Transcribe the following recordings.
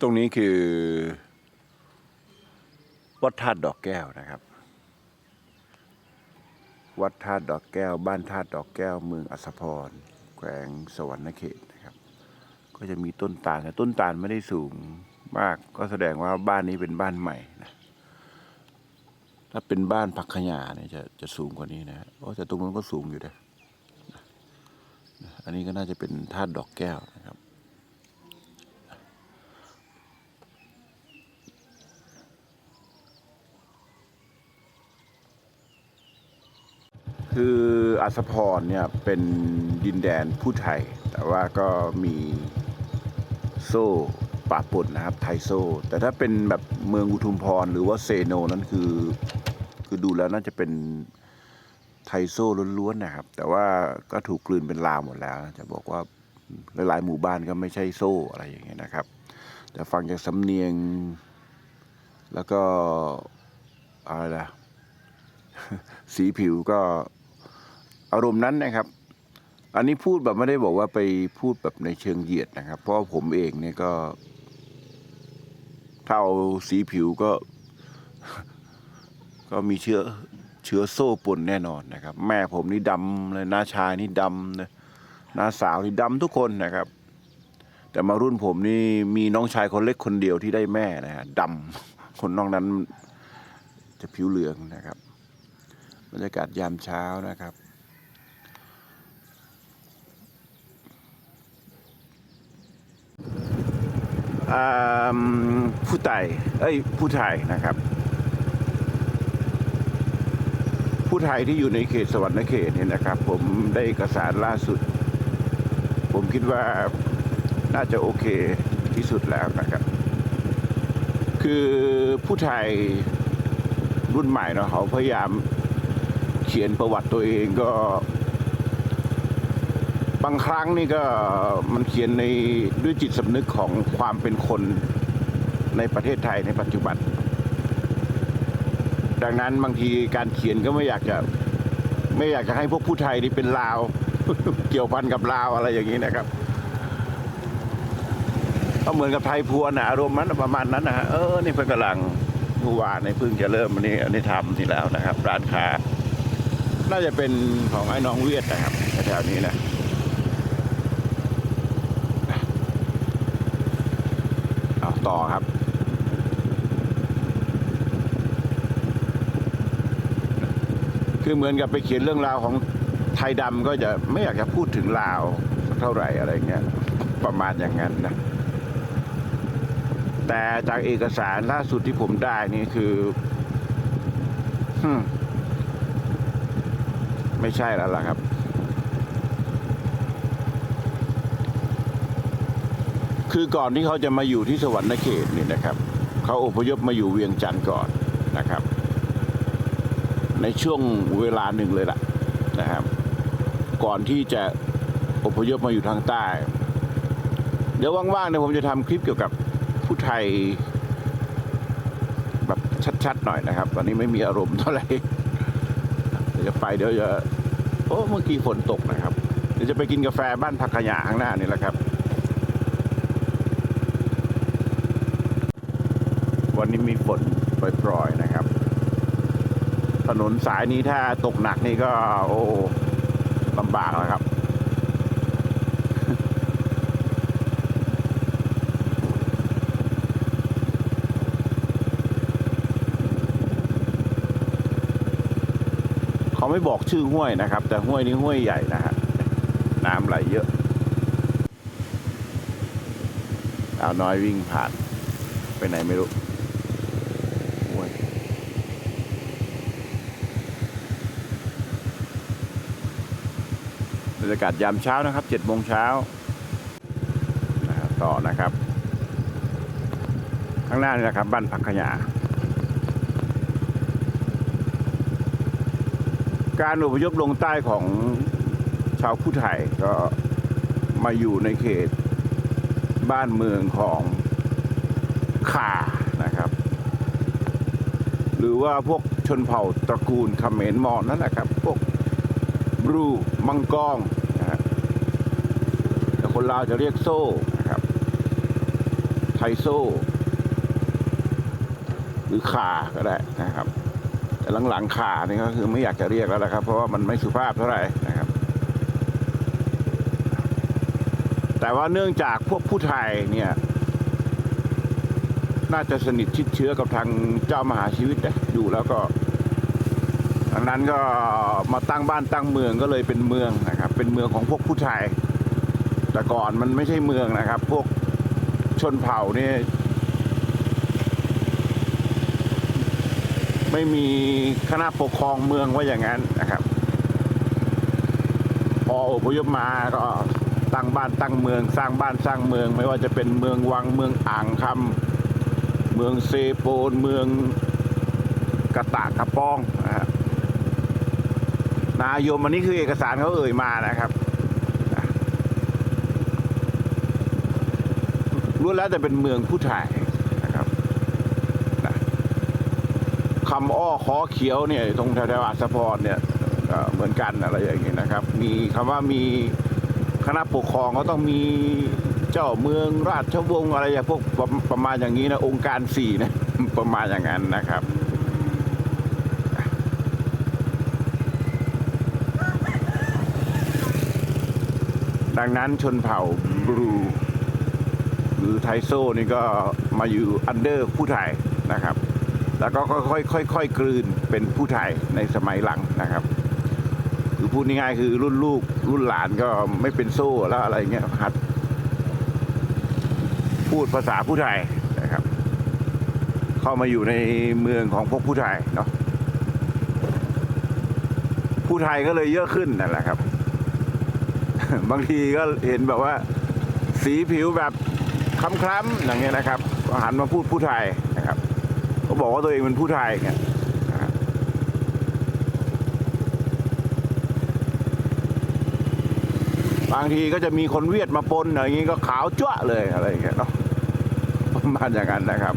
ตรงนี้คือ วัดธาตุดอกแก้วนะครับ วัดธาตุดอกแก้ว บ้านธาตุดอกแก้ว เมืองอัสสพร แขวงสวรรณเขตนะครับ ก็จะมีต้นตาลแต่ต้นตาลไม่ได้สูงมาก ก็แสดงว่าบ้านนี้เป็นบ้านใหม่นะถ้าเป็นบ้านพักขยาเนี่ยจะจะสูงกว่านี้นะโอ้แต่ตรงนู้นก็สูงอยู่นะอันนี้ก็น่าจะเป็นธาตุดอกแก้วนะครับ คืออัสสพรเนี่ยเป็นดินแดนผู้ไทย แต่ว่าก็มีโซ่ปะปนนะครับ ไทยโซ่ แต่ถ้าเป็นแบบเมืองอุทุมพรหรือว่าเซโนนั้นคือ คือดูแล้วน่าจะเป็นไทยโซ่ล้วนๆนะครับ แต่ว่าก็ถูกกลืนเป็นลาวหมดแล้ว จะบอกว่าหลายๆหมู่บ้านก็ไม่ใช่โซ่อะไรอย่างเงี้ยนะครับ แต่ฟังจากสำเนียง แล้วก็อะไรล่ะสีผิวก็ อารมณ์นั้นนะครับ อันนี้พูดแบบไม่ได้บอกว่าไปพูดแบบในเชิงเหยียดนะครับ เพราะผมเองเนี่ยก็ถ้าเอาสีผิวก็ ก็มีเชื้อเชื้อโซ่ปนแน่นอนนะครับ แม่ผมนี่ดำเลยน้าชายนี่ดำนะน้าสาวนี่ดำทุกคนนะครับ แต่มารุ่นผมนี่มีน้องชายคนเล็กคนเดียวที่ได้แม่นะฮะดำคนนอกนั้นจะผิวเหลืองนะครับบรรยากาศยามเช้านะครับ ผู้ไต่เอ้ยผู้ไทยนะครับ ผู้ไทยที่อยู่ในเขตสวรรณเขตเนี่ยนะครับ ผมได้เอกสารล่าสุด ผมคิดว่าน่าจะโอเคที่สุดแล้วนะครับ คือผู้ไทยรุ่นใหม่เนาะเขาพยายามเขียนประวัติตัวเองก็ บางครั้งนี่ก็มันเขียนในด้วยจิตสำนึกของความเป็นคนในประเทศไทยในปัจจุบัน ดังนั้นบางทีการเขียนก็ไม่อยากจะไม่อยากจะให้พวกผู้ไทยนี่เป็นลาว เกี่ยวพันกับลาวอะไรอย่างนี้นะครับก็เหมือนกับไทยพวนนะอารมณ์มันประมาณนั้นนะฮะเออนี่เพิ่งกำลังผู้ว่าในเพิ่งจะเริ่มอันนี้อันนี้ทำนี่แล้วนะครับ ร้านค้า น่าจะเป็นของไอ้น้องเวียดนะครับแถวๆนี้นะ เอา ต่อครับ คือเหมือนกับไปเขียนเรื่องราวของไทยดำก็จะไม่อยากจะพูดถึงลาวเท่าไหร่อะไรเงี้ยประมาณอย่างนั้นนะ แต่จากเอกสารล่าสุดที่ผมได้นี่คือไม่ใช่แล้วล่ะครับ คือก่อนที่เขาจะมาอยู่ที่สวรรณเขตนี่นะครับ เขาอพยพมาอยู่เวียงจันทร์ก่อนนะครับ ในช่วงเวลาหนึ่งเลยล่ะนะครับ ก่อนที่จะอพยพมาอยู่ทางใต้ เดี๋ยวว่างๆเนี่ยผมจะทำคลิปเกี่ยวกับผู้ไทยแบบชัดๆหน่อยนะครับ ตอนนี้ไม่มีอารมณ์เท่าไหร่จะไปเดี๋ยวจะโอ้เมื่อกี้ฝนตกนะครับ เดี๋ยวจะไปกินกาแฟบ้านพักขยะข้างหน้านี่แหละครับ วันนี้มีฝนโปรยๆนะครับ ถนนสายนี้ถ้าตกหนักนี่ก็ โอ้ลำบากแล้วครับเขาไม่บอกชื่อห้วยนะครับ แต่ห้วยนี้ห้วยใหญ่นะฮะน้ำไหลเยอะเอาวน้อยวิ่งผ่าน ไปไหนไม่รู้โอ้ยบ รรยากาศยามเช้านะครับเจ็ดโมงเช้าต่อนะครับ ข้างหน้านี่นะครับบ้านพักขยาการอพยพลงใต้ของชาวผู้ไทยก็มาอยู่ในเขตบ้านเมืองของข่านะครับ หรือว่าพวกชนเผ่าตระกูลเขมรมอญนั่นแหละครับ พวกบรูมังกอง คนลาวจะเรียกโซ่นะครับ ไทโซหรือขาก็ได้นะครับ แต่หลังๆขานี่ก็คือไม่อยากจะเรียกแล้วนะครับ เพราะว่ามันไม่สุภาพเท่าไหร่นะครับ แต่ว่าเนื่องจากพวกผู้ไทยเนี่ยน่าจะสนิทชิดเชื้อกับทางเจ้ามหาชีวิตนะดูแล้วก็ดังนั้นก็มาตั้งบ้านตั้งเมืองก็เลยเป็นเมืองนะครับ เป็นเมืองของพวกผู้ไทย แต่ก่อนมันไม่ใช่เมืองนะครับ พวกชนเผ่าเนี่ยไม่มีคณะปกครองเมืองว่าอย่างนั้นนะครับ พออพยพมาก็ตั้งบ้านตั้งเมือง สร้างบ้านสร้างเมือง ไม่ว่าจะเป็นเมืองวังเมืองอ่างคำเมืองเซโปนเมืองกระตากกระปองนะฮะนายมอันนี้คือเอกสารเขาเอ่ยมานะครับ ล้วนแล้วแต่เป็นเมืองผู้ไทยนะครับนะคำอ้อขอเขียวเนี่ยตรงแถวๆอัสพรเนี่ยเหมือนกันอะไรอย่างนี้นะครับ มีคำว่ามีคณะปกครองก็ต้องมีเจ้าเมืองราชวงศ์อะไรอย่างพวกประประมาณอย่างนี้นะองค์การสี่นะประมาณอย่างนั้นนะครับดังนั้นชนเผ่าบรู หรือไทโซนี่ก็มาอยู่อันเดอร์ผู้ไทยนะครับ แล้วก็ค่อยๆค่อยๆกลืนเป็นผู้ไทยในสมัยหลังนะครับ คือพูดง่ายๆคือรุ่นลูกรุ่นหลานก็ไม่เป็นโซ่แล้วอะไรเงี้ยหัด พูดภาษาผู้ไทยนะครับ เข้ามาอยู่ในเมืองของพวกผู้ไทยเนาะผู้ไทยก็เลยเยอะขึ้นนั่นแหละครับ บางทีก็เห็นแบบว่า สีผิวแบบ คล้ำอย่างเงี้ยนะครับหันมาพูดผู้ไทยนะครับก็บอกว่าตัวเองเป็นผู้ไทยเงี้ยบางทีก็จะมีคนเวียดมาปนอะไรอย่างนี้ก็ขาวจ้วะเลยอะไรอย่างเงี้ยเนาะประมาณอย่างนั้นนะครับ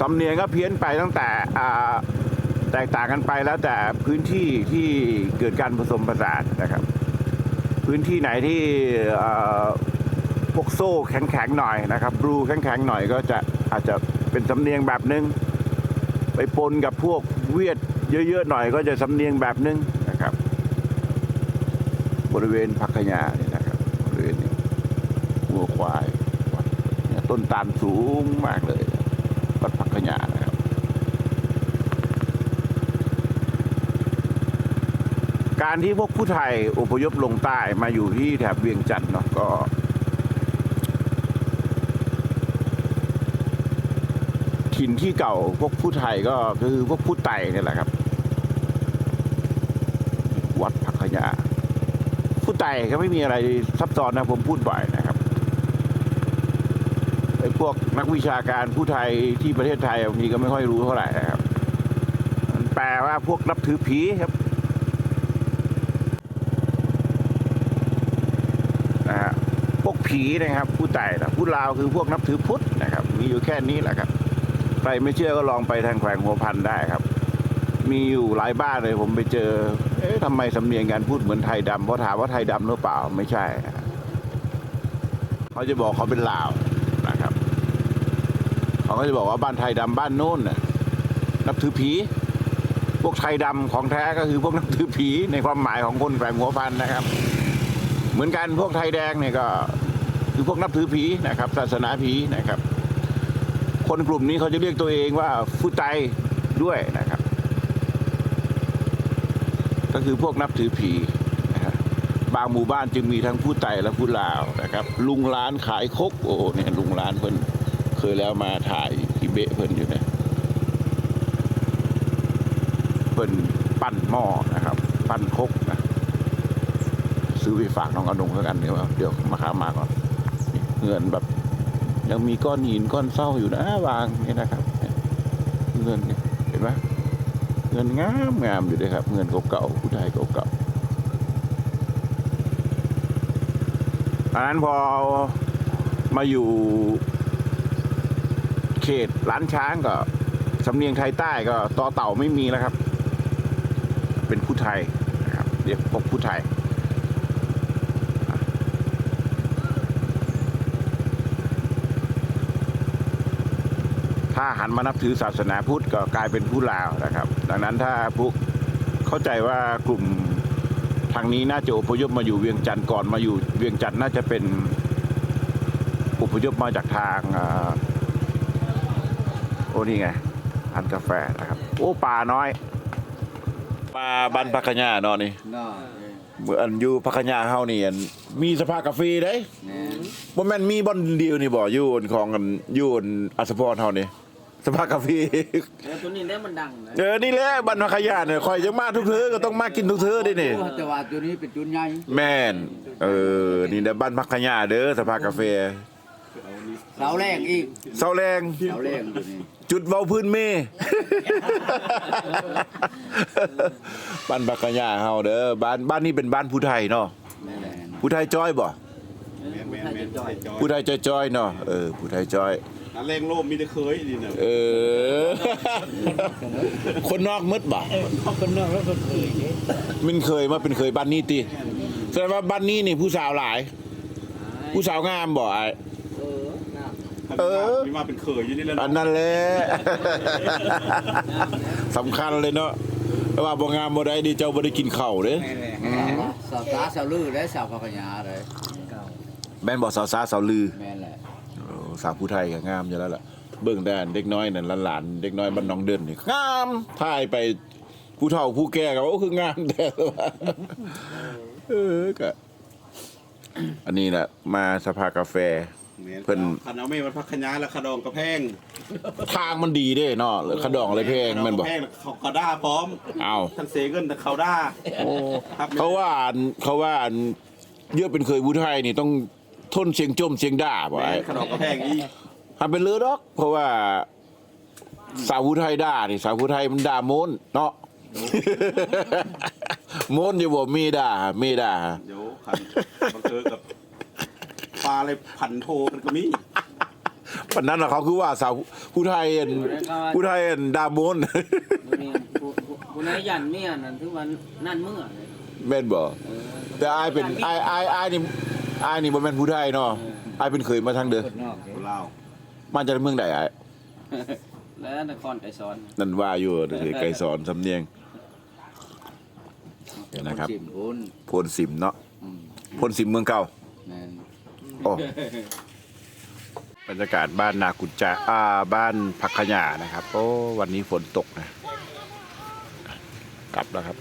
สำเนียงก็เพี้ยนไปตั้งแต่แตกต่างกันไปแล้วแต่พื้นที่ที่เกิดการผสมผสานนะครับ พื้นที่ไหนที่ วกโซ่แข็งๆหน่อยนะครับบลูแข็งๆหน่อยก็จะอาจจะเป็นสำเนียงแบบนึง ไปปนกับพวกเวียดเยอะๆหน่อยก็จะสำเนียงแบบนึงนะครับ บริเวณพักขยาเนี่ยนะครับบริเวณนี้วัวควายเนี่ยต้นตาลสูงมากเลยวัดพักขยานะครับ การที่พวกผู้ไทยอพยพลงใต้มาอยู่ที่แถบเวียงจันทร์เนาะก็ ถิ่นที่เก่าพวกผู้ไทยก็คือพวกผู้ไต่เนี่ยแหละครับ วัดพักขยาผู้ไต่ก็ไม่มีอะไรซับซ้อนนะผมพูดบ่อยนะครับไอ้พวกนักวิชาการผู้ไทยที่ประเทศไทยบางทีก็ไม่ค่อยรู้เท่าไหร่นะครับมันแปลว่าพวกนับถือผีครับนะฮะพวกผีนะครับ ผู้ไต่นะผู้ลาวคือพวกนับถือพุทธนะครับ มีอยู่แค่นี้แหละครับ ใครไม่เชื่อก็ลองไปทางแขวงหัวพันได้ครับ มีอยู่หลายบ้านเลยผมไปเจอ เอ๊ะทำไมสำเนียงการพูดเหมือนไทยดำเพราะถามว่าไทยดำหรือเปล่าไม่ใช่ เขาจะบอกเขาเป็นลาวนะครับเขาก็จะบอกว่าบ้านไทยดำบ้านโน้นน่ะนับถือผีพวกไทยดำของแท้ก็คือพวกนับถือผีในความหมายของคนแฝงหัวพันนะครับ เหมือนกันพวกไทยแดงเนี่ยก็ คือพวกนับถือผีนะครับ ศาสนาผีนะครับ คนกลุ่มนี้เขาจะเรียกตัวเองว่าฟูไตด้วยนะครับ ก็คือพวกนับถือผีนะฮะบางหมู่บ้านจึงมีทั้งผู้ไตและผู้ลาวนะครับ ลุงร้านขายคกโอ้เนี่ยลุงร้านเพิ่นเคยแล้วมาถ่ายที่เบะเพิ่นอยู่นะเพิ่นปั้นหม้อนะครับ ปั้นคกนะซื้อไปฝากน้องอนุงแล้วกันเดี๋ยวเดี๋ยวมาขามาก่อนเงินแบบ ยังมีก้อนหินก้อนเศร้าอยู่นะวางนี่นะครับเงินเห็นไหมเงินงามงามอยู่เลยครับ เงินเก่าๆผู้ไทยเก่าๆอันนั้นพอมาอยู่เขตร้านช้างก็สำเนียงไทยใต้ก็ต่อเต่าไม่มีแล้วครับ เป็นผู้ไทยนะครับเรียกพวกผู้ไทย ถ้าหันมานับถือศาสนาพุทธก็กลายเป็นผู้ลาวนะครับ ดังนั้นถ้าผู้เข้าใจว่ากลุ่มทางนี้น่าจะอพยพมาอยู่เวียงจันทร์ก่อนมาอยู่เวียงจันทร์น่าจะเป็นอพยพมาจากทางอ่าโอ้นี่ไงร้านกาแฟนะครับ โอ้ป่าน้อยมาบ้านพักขญาเนาะนี่น่าเมื่ออันอยู่พักขญาเฮานี่อันมีสภากาแฟเด้แน่นบ่แม่นมีบ่อนเดียวนี่บ่อยู่อันของกันอยู่อันอัศพรเฮานี่ สภากาแฟแล้วตัวนี้แล้วมันดังนะเออนี่แหละบ้านพักขญาเนี่ยข่อยจะมาทุกเทื่อก็ต้องมากินทุกเทื่อเด้นี่โอ้แต่ว่าตัวนี้เป็นจุนใหญ่แม่นเออนี่เด้อบ้านพักขญาเด้อสภากาแฟเสาแรงอีกเสาแรงเสาแรงตัวนี้จุดเว้าพื้นเมบ้านพักขญาเฮาเด้อบ้านบ้านนี้เป็นบ้านผู้ไทยเนาะแม่นผู้ไทยจ้อยบ่แม่แม่จะจ่อยผู้ไทยจ้อยๆเนาะเออผู้ไทยจ้อยอัน แรงโลมมีแต่เคยดีนะเออ คนนอกมืดบ่คนนอกแล้วก็เคยเด้มันเคยมาเป็นเคยบ้านนี้ติแสดงว่าบ้านนี้นี่ผู้สาวหลาย ผู้สาวงามบ่ไอ้เออน้ำเออมีมาเป็นเคยอยู่นี่แล้วอันเนาะนั้นแหละสำคัญเลยเนาะแต่ว่าบ่งามบ่ได้ดีเจ้าบ่ได้กินข้าวเด้เสาตาเสาลือและเสาพักยาเลยแม่นบ่สาวซาสาวลือแม่นแหละโอ้ สาวผู้ไทยก็งามอยู่แล้วล่ะเบิ่งแต่อันเด็กน้อยนั่นหลานๆเด็กน้อยบ้านหน้องเดินนี่งามถ่ายไปผู้เฒ่าผู้แก่ก็ว่าโอ้คืองามแต่ว่าเออก็อันนี้แหละมาสภากาแฟ เพิ่น ขันเอาไม่มันพักขยาแล้วขะดองกระแพงทางมันดีเด้เนาะหรือขะดองอะไรเพลงแมันบอกขะดองกระแพงแล้วเขากระด้าพร้อมเอาทั้งเสเงินทั้งเขาด้าครับเขาว่าอันเขาว่าอันเยอะเป็นเคยผู้ไทยนี่ต้อง ทนเสียงจมเสียงด่าบ่แม่ไอ้นขะดองกระแพงอีกทำเป็นเลือดอก เพราะว่าสาวผู้ไทยด่านี่สาวผู้ไทยมันด่าโมนเนาะโมนอยู่บ่มีด่ามีด่าเดี๋ยวขันบังเจอกับปลาอะไรพันโทมันก็มีปันนั้นน่ะเขาคือว่าสาวผู้ไทยอันผู้ไทยอันด่าโมนตัวนี้ผู้ผู้ผู้นายยันเมียนั่นถือว่านั่นเมื่อเลยแม่นบ่เออแต่อายเป็นอายอายอายนี่ อายนี่บ่แม่นผู้ไทยเนาะอายเป็นเคยมาทางเด้อคนนอกเด้คนลาวมาจากเมืองใดอายแล้วนครไก่ซ้อนนั่นว่าอยู่เดี๋ยวไกรสอนสำเนียงเดี๋ยวนะครับสิบคนโพนสิมเนาะอืมโพนสิมเมืองเก่า แม่นโอ้ บรรยากาศบ้านนากุจจาอ่าบ้านพักขยานะครับ โอ้ วันนี้ฝนตกนะ กลับแล้วครับ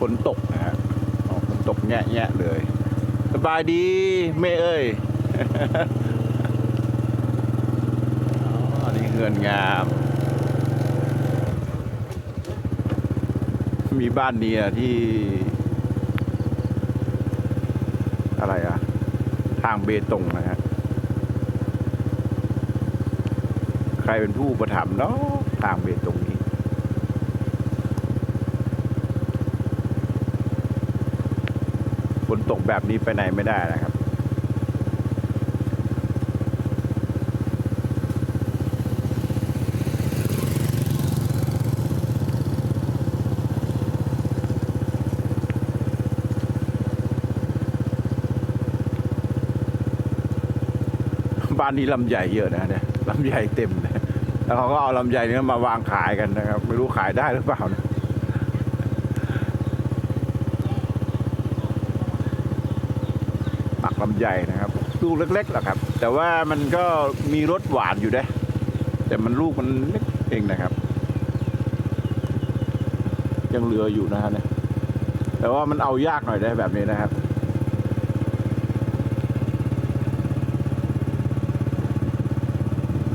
ฝนตกนะฮะฝนตกแง่แง่เลย สบายดีเม่เอ้ยอนี่เงินงาม มีบ้านเนียที่ อะไรอะทางเบตงนะฮะใครเป็นผู้ประถมเนาะทางเบตงนี้ ฝน ตกแบบนี้ไปไหนไม่ได้นะครับ บ้านนี้ลำไยเยอะนะเนี่ยลำไยเต็มเลยแล้วเขาก็เอาลำไยนี้มาวางขายกันนะครับ ไม่รู้ขายได้หรือเปล่านะปัก ลำไยนะครับลูกเล็กๆแหละครับ แต่ว่ามันก็มีรสหวานอยู่ด้แต่มันลูกมันเล็กเองนะครับ ยังเหลืออยู่นะฮะเนี่ยแต่ว่ามันเอายากหน่อยได้แบบนี้นะครับ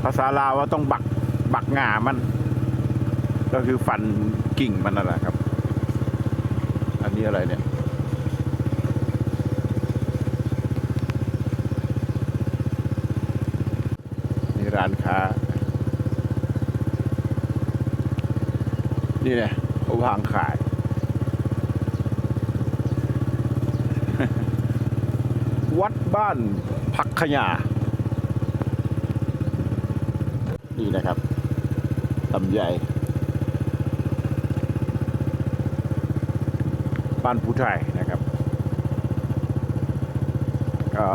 ภาษาลาวว่าต้องบักบักงามัน ก็คือฟันกิ่งมันนั่นแหละครับ อันนี้อะไรเนี่ย นี่ร้านค้า นี่เนี่ยเขาวางขาย วัดบ้านพักขยา นี่นะครับลำไยบ้านผู้ไทยนะครับก็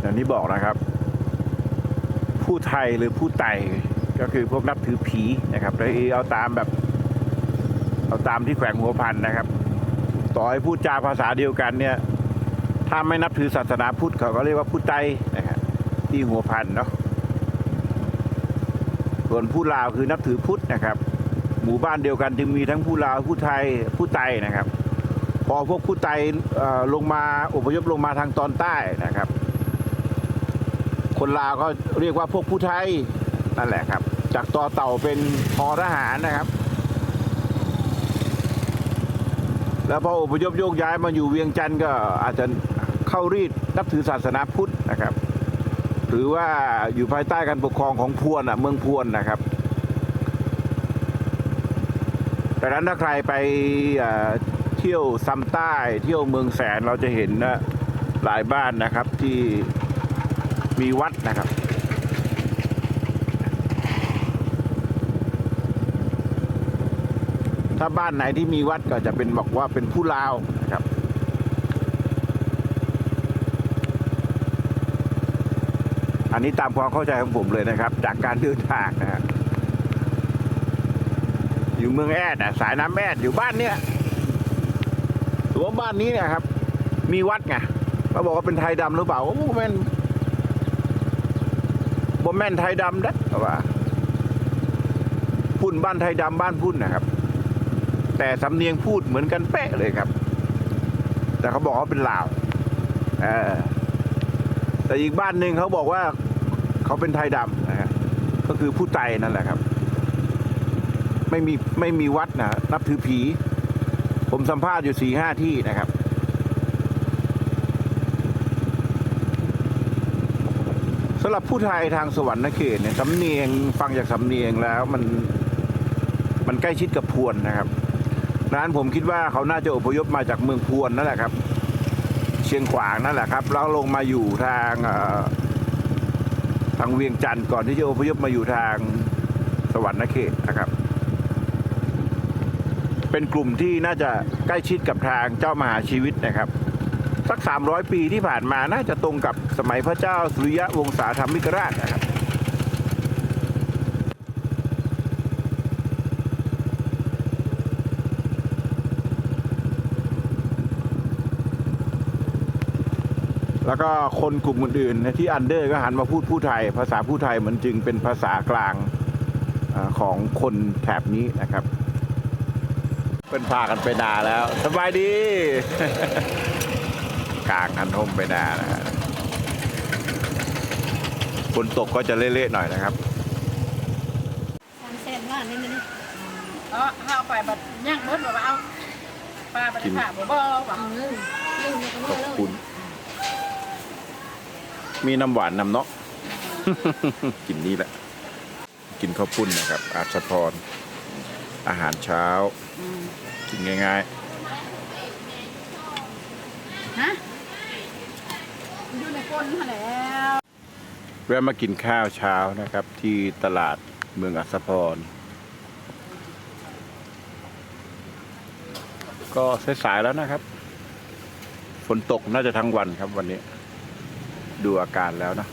อย่างที่บอกนะครับ ผู้ไทยหรือผู้ไต่ ก็คือพวกนับถือผีนะครับแต่เอาตามแบบ เอาตามที่แขวงหัวพันนะครับ ต่อให้พูดจาภาษาเดียวกันเนี่ย ถ้าไม่นับถือศาสนาพุทธเขาก็เรียกว่าผู้ไตนะครับที่หัวพันเนาะส่วนผู้ลาวคือนับถือพุทธนะครับ หมู่บ้านเดียวกันจึงมีทั้งผู้ลาวผู้ไทยผู้ไตนะครับ พอพวกผู้ไตลงมาอพยพลงมาทางตอนใต้นะครับ คนลาวก็เรียกว่าพวกผู้ไทยนั่นแหละครับ จากต่อเต่าเป็นทอทหารนะครับ แล้วพออพยพโยกย้ายมาอยู่เวียงจันทร์ก็อาจจะเข้ารีดนับถือศาสนาพุทธนะครับ หรือว่าอยู่ภายใต้การปกครองของพวนอะเมืองพวนนะครับดังนั้นถ้าใครไปเที่ยวซ้ำใต้เที่ยวเมืองแสนเราจะเห็นนะหลายบ้านนะครับที่มีวัดนะครับ ถ้าบ้านไหนที่มีวัดก็จะเป็นบอกว่าเป็นผู้ลาวนะครับอันนี้ตามความเข้าใจของผมเลยนะครับ จากการเดินทางนะฮะอยู่เมืองแอดอะสายน้ำแอดอยู่บ้านเนี้ยหรือว่าบ้านนี้เนี่ยครับ มีวัดไงเขาบอกว่าเป็นไทยดำหรือเปล่าโอ้โหแม่นบ่แม่นไทยดำนะเขาว่าพุ่นบ้านไทยดำบ้านพุ่นนะครับ แต่สำเนียงพูดเหมือนกันเป๊ะเลยครับ แต่เขาบอกว่าเป็นลาวอแต่อีกบ้านหนึ่งเขาบอกว่าเขาเป็นไทยดำนะฮะก็คือผู้ไตนั่นแหละครับ ไม่มีไม่มีวัดนะนับถือผี ผมสัมภาษณ์อยู่สี่ห้าที่นะครับสำหรับผู้ไทยทางสวรรค์นเขตเนี่ยสำเนียงฟังจากสำเนียงแล้วมันมันใกล้ชิดกับพวนนะครับ นั้นผมคิดว่าเขาน่าจะอพยพมาจากเมืองพวนนั่นแหละครับ เชียงขวางนั่นแหละครับแล้วลงมาอยู่ทางทางเวียงจันทร์ก่อนที่จะอพยพมาอยู่ทางสวรรค์นเขตนะครับ เป็นกลุ่มที่น่าจะใกล้ชิดกับทางเจ้ามหาชีวิตนะครับ สัก 300 ปีที่ผ่านมาน่าจะตรงกับสมัยพระเจ้าสุริยะวงศาธรรมิกราชนะครับ แล้วก็คนกลุ่มอื่นๆที่อันเดอร์ก็หันมาพูดผู้ไทย ภาษาผู้ไทยมันจึงเป็นภาษากลางอาของคนแถบนี้นะครับ เป็นพากันไปนาแล้ว สบายดี กลางคันทมไปนานะฮะฝนตกก็จะเละๆหน่อยนะครับทำเส้นว่านี่มันเออเอาไปบัดย่างเบิดบ่ว่าเอาปลาบัดขาบ่บ่บ่เอาเรื่องเรื่องนี้ก็ขเมื่ออบแล้วคุณ มีน้ำหวานนำเนาะกินนี่แหละ กินข้าวปุ้นนะครับ อาชพร อาหารเช้า กินง่ายฮะอยู่ในก้นหั่นแหล้วๆแวะมากินข้าวเช้านะครับ ที่ตลาดเมืองอัศพร ก็สายๆแล้วนะครับ ฝนตกน่าจะทั้งวันครับวันนี้ ดูอาการแล้วนะ